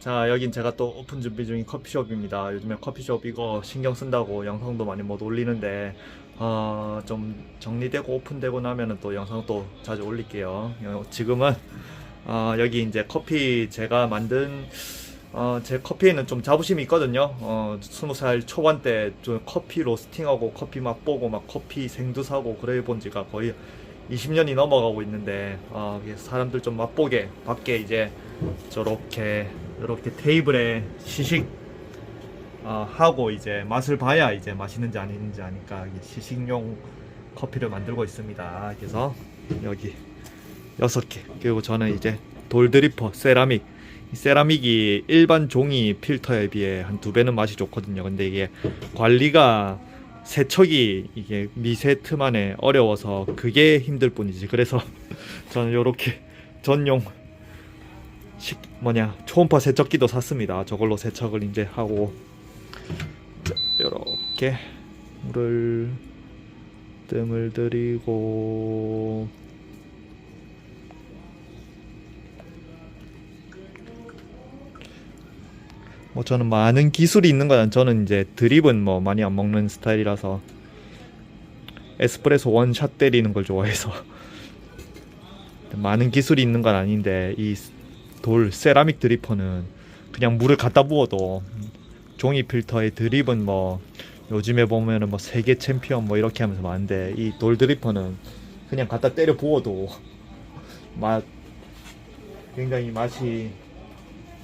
자 여긴 제가 또 오픈 준비 중인 커피숍입니다 요즘에 커피숍 이거 신경 쓴다고 영상도 많이 못 올리는데 어, 좀 정리되고 오픈되고 나면은 또 영상 또 자주 올릴게요 어, 지금은 어, 여기 이제 커피 제가 만든 어, 제 커피에는 좀 자부심이 있거든요. 어, 20살 초반 때 좀 커피 로스팅하고 커피 맛 보고 막 커피 생두 사고 그래 본 지가 거의 20년이 넘어가고 있는데 어, 사람들 좀 맛보게 밖에 이제 저렇게 이렇게 테이블에 시식 어, 하고 이제 맛을 봐야 이제 맛있는지 아닌지 아니까 시식용 커피를 만들고 있습니다. 그래서 여기 여섯 개 그리고 저는 이제 돌드리퍼 세라믹 이 세라믹이 일반 종이 필터에 비해 한 두 배는 맛이 좋거든요. 근데 이게 관리가 세척이 이게 미세트만에 어려워서 그게 힘들 뿐이지. 그래서 저는 요렇게 전용 식 뭐냐 초음파 세척기도 샀습니다. 저걸로 세척을 이제 하고. 자, 요렇게 물을 뜸을 들이고. 뭐 저는 많은 기술이 있는 건 저는 이제 드립은 뭐 많이 안 먹는 스타일이라서 에스프레소 원샷 때리는 걸 좋아해서. 많은 기술이 있는 건 아닌데 이 돌 세라믹 드리퍼는 그냥 물을 갖다 부어도 종이 필터의 드립은 뭐 요즘에 보면은 뭐 세계 챔피언 뭐 이렇게 하면서 많은데 이 돌 드리퍼는 그냥 갖다 때려 부어도 맛 굉장히 맛이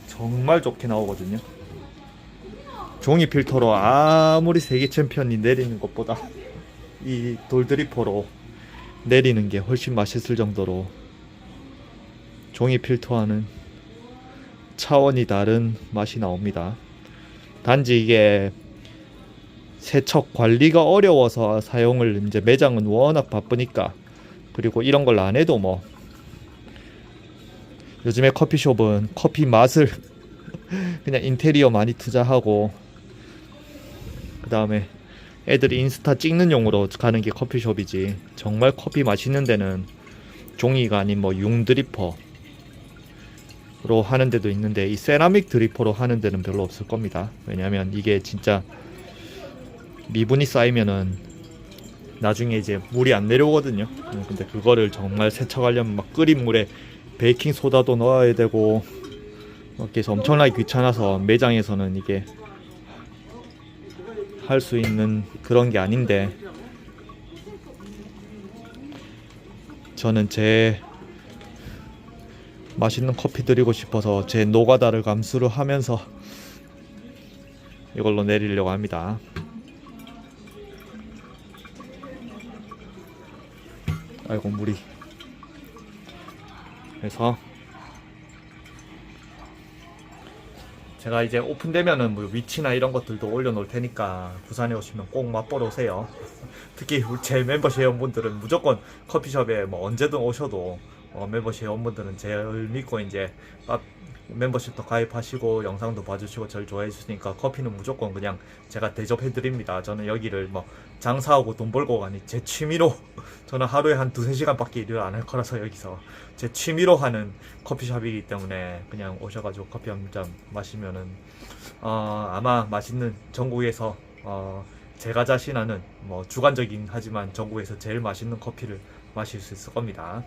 정말 좋게 나오거든요. 종이 필터로 아무리 세계 챔피언이 내리는 것보다 이 돌드리퍼로 내리는 게 훨씬 맛있을 정도로 종이 필터와는 차원이 다른 맛이 나옵니다. 단지 이게 세척 관리가 어려워서 사용을 이제 매장은 워낙 바쁘니까 그리고 이런 걸 안 해도 뭐 요즘에 커피숍은 커피 맛을 그냥 인테리어 많이 투자하고 그 다음에 애들이 인스타 찍는 용으로 가는 게 커피숍이지 정말 커피 맛있는 데는 종이가 아닌 뭐 융드리퍼 로 하는 데도 있는데 이 세라믹 드리퍼로 하는 데는 별로 없을 겁니다. 왜냐면 이게 진짜 미분이 쌓이면은 나중에 이제 물이 안 내려오거든요. 음, 근데 그거를 정말 세척하려면 막 끓인 물에 베이킹 소다도 넣어야 되고 해서 엄청나게 귀찮아서 매장에서는 이게 할 수 있는 그런 게 아닌데 저는 제 맛있는 커피 드리고 싶어서 제 노가다를 감수를 하면서 이걸로 내리려고 합니다. 아이고 물이 그래서 제가 이제 오픈되면은 뭐 위치나 이런 것들도 올려놓을 테니까 부산에 오시면 꼭 맛보러 오세요. 특히 제 멤버십 회원분들은 무조건 커피숍에 뭐 언제든 오셔도 어, 멤버십 회원분들은 제를 믿고 이제 밥- 멤버십도 가입하시고 영상도 봐주시고 저를 좋아해 주시니까 커피는 무조건 그냥 제가 대접해 드립니다. 저는 여기를 뭐 장사하고 돈 벌고 가니 제 취미로 저는 하루에 한 두세 시간밖에 일을 안 할 거라서 여기서 제 취미로 하는 커피숍이기 때문에 그냥 오셔가지고 커피 한 잔 마시면은 어, 아마 맛있는 전국에서 어, 제가 자신하는 뭐 주관적인 하지만 전국에서 제일 맛있는 커피를 마실 수 있을 겁니다.